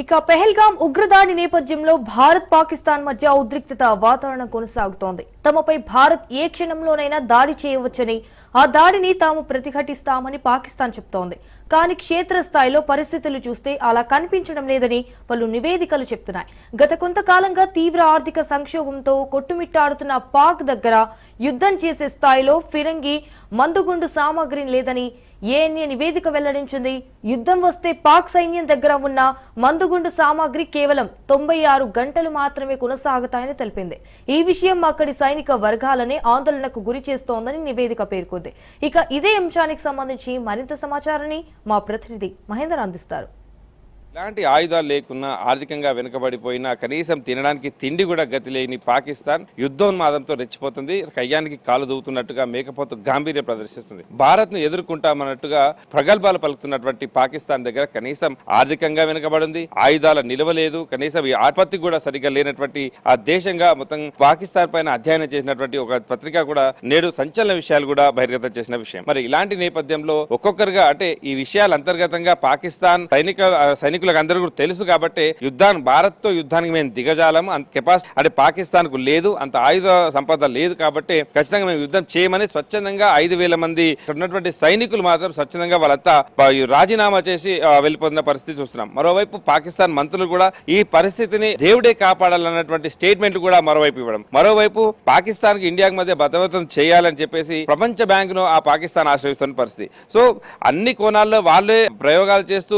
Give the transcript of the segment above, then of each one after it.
ఇక పెహల్గాం ఉగ్రదాడి నేపథ్యంలో భారత్ పాకిస్తాన్ మధ్య ఉద్రిక్తత వాతావరణం కొనసాగుతోంది. తమపై భారత్ ఏ క్షణంలోనైనా దాడి చేయవచ్చని ఆ దాడిని తాము ప్రతిఘటిస్తామని పాకిస్తాన్ చెప్తోంది. కానీ క్షేత్రస్థాయిలో పరిస్థితులు చూస్తే అలా కనిపించడం లేదని పలు నివేదికలు చెప్తున్నాయి. గత కొంతకాలంగా తీవ్ర ఆర్థిక సంక్షోభంతో కొట్టుమిట్టాడుతున్న పాక్ దగ్గర యుద్ధం చేసే స్థాయిలో ఫిరంగి మందుగుండు సామాగ్రిని లేదని ఏఎన్ఏ నివేదిక వెల్లడించింది? యుద్ధం వస్తే పాక్ సైన్యం దగ్గర ఉన్న మందుగుండు సామాగ్రి కేవలం తొంభై ఆరు గంటలు మాత్రమే కొనసాగుతాయని తెలిపింది. ఈ విషయం అక్కడి సైనిక వర్గాలనే ఆందోళనకు గురి చేస్తోందని నివేదిక పేర్కొంది. ఇక ఇదే అంశానికి సంబంధించి మరింత సమాచారాన్ని మా ప్రతినిధి మహేందర్ అందిస్తారు. ఇలాంటి ఆయుధాలు లేకున్నా ఆర్థికంగా వెనుకబడిపోయినా కనీసం తినడానికి తిండి కూడా గతి లేని పాకిస్తాన్ యుద్ధోన్మాదంతో రెచ్చిపోతుంది. కయ్యానికి కాలు దూవుతున్నట్టుగా మేకపోతు గాంభీర్యం ప్రదర్శిస్తుంది. భారత్ను ఎదుర్కొంటామన్నట్టుగా ప్రగల్భాలు పలుకుతున్నటువంటి పాకిస్తాన్ దగ్గర కనీసం ఆర్థికంగా వెనుకబడింది. ఆయుధాల నిలవలేదు కనీసం ఈ ఆపత్తి కూడా సరిగ్గా లేనటువంటి ఆ దేశంగా మొత్తం పాకిస్తాన్ పైన అధ్యయనం చేసినటువంటి ఒక పత్రిక కూడా నేడు సంచలన విషయాలు కూడా బహిర్గతం చేసిన విషయం. మరి ఇలాంటి నేపథ్యంలో ఒక్కొక్కరుగా అంటే ఈ విషయాలు అంతర్గతంగా పాకిస్తాన్ సైనిక సైనిక సైనికులకు అందరూ కూడా తెలుసు కాబట్టి యుద్ధాన్ని భారత్తో యుద్ధానికి మేము దిగజాలము. అంత కెపాసిటీ అంటే పాకిస్తాన్కు లేదు అంత ఆయుధ సంపద లేదు కాబట్టి ఖచ్చితంగా మేము యుద్ధం చేయమని స్వచ్ఛందంగా ఐదు వేల మంది ఉన్నటువంటి సైనికులు మాత్రం స్వచ్ఛందంగా వాళ్ళంతా రాజీనామా చేసి వెళ్ళిపోతున్న పరిస్థితి చూస్తున్నాం. మరోవైపు పాకిస్తాన్ మంత్రులు కూడా ఈ పరిస్థితిని దేవుడే కాపాడాలన్నటువంటి స్టేట్మెంట్ కూడా మరోవైపు ఇవ్వడం. మరోవైపు పాకిస్తాన్కి ఇండియాకి మధ్య బలవంతం చేయాలని చెప్పేసి ప్రపంచ బ్యాంక్ను ఆ పాకిస్తాన్ ఆశ్రయిస్తున్న పరిస్థితి. సో అన్ని కోణాల్లో వాళ్ళే ప్రయోగాలు చేస్తూ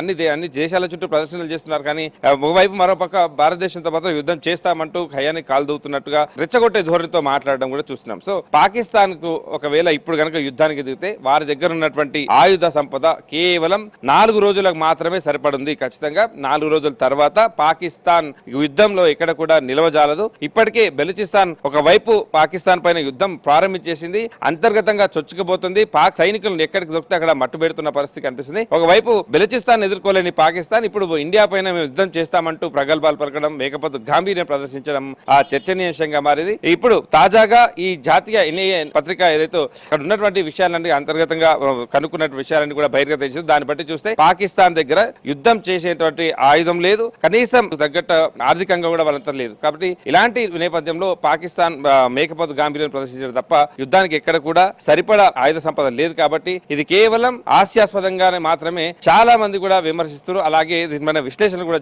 అన్ని ఇది అన్ని దేశాల చుట్టూ ప్రదర్శనలు చేస్తున్నారు. కానీ ఒకవైపు మరోపక్క భారతదేశంతో మాత్రం యుద్ధం చేస్తామంటూ ఖయానికి కాలు దూతున్నట్టుగా రెచ్చగొట్టే ధోరణితో మాట్లాడడం కూడా చూస్తున్నాం. సో పాకిస్తాన్కు ఒకవేళ ఇప్పుడు కనుక యుద్ధానికి దిగితే వారి దగ్గర ఉన్నటువంటి ఆయుధ సంపద కేవలం నాలుగు రోజులకు మాత్రమే సరిపడుంది. ఖచ్చితంగా నాలుగు రోజుల తర్వాత పాకిస్తాన్ యుద్ధంలో ఎక్కడ కూడా నిలవజాలదు. ఇప్పటికే బెలుచిస్తాన్ ఒకవైపు పాకిస్తాన్ పైన యుద్ధం ప్రారంభించేసింది. అంతర్గతంగా చొచ్చుకుపోతుంది. పాక్ సైనికులను ఎక్కడికి దొరికితే అక్కడ మట్టు పెడుతున్న పరిస్థితి కనిపిస్తుంది. ఒకవైపు ఎదుర్కొని ఎదుర్కోలేని పాకిస్తాన్ ఇప్పుడు ఇండియా పైన మేము యుద్ధం చేస్తామంటూ ప్రగల్భాలు పలకడం మేకపోతే గాంభీర్యం ప్రదర్శించడం ఆ చర్చనీయాంశంగా మారింది. ఇప్పుడు తాజాగా ఈ జాతీయ ఎన్ఐఏ పత్రిక ఏదైతే అక్కడ ఉన్నటువంటి విషయాలన్నీ అంతర్గతంగా ఆ, కనుక్కున్న విషయాలన్నీ కూడా బహిర్గత చేసింది. దాన్ని బట్టి చూస్తే పాకిస్తాన్ దగ్గర యుద్ధం చేసేటువంటి ఆయుధం లేదు. కనీసం తగ్గట్టు ఆర్థికంగా కూడా వాళ్ళంతా లేదు. కాబట్టి ఇలాంటి నేపథ్యంలో పాకిస్తాన్ మేకపోతు గాంభీర్యం ప్రదర్శించడం తప్ప యుద్ధానికి ఎక్కడ కూడా సరిపడా ఆయుధ సంపద లేదు. కాబట్టి ఇది కేవలం హాస్యాస్పదంగానే మాత్రమే చాలా మంది కూడా విమర్శిస్తారు అలాగే దీని మన విశ్లేషణ కూడా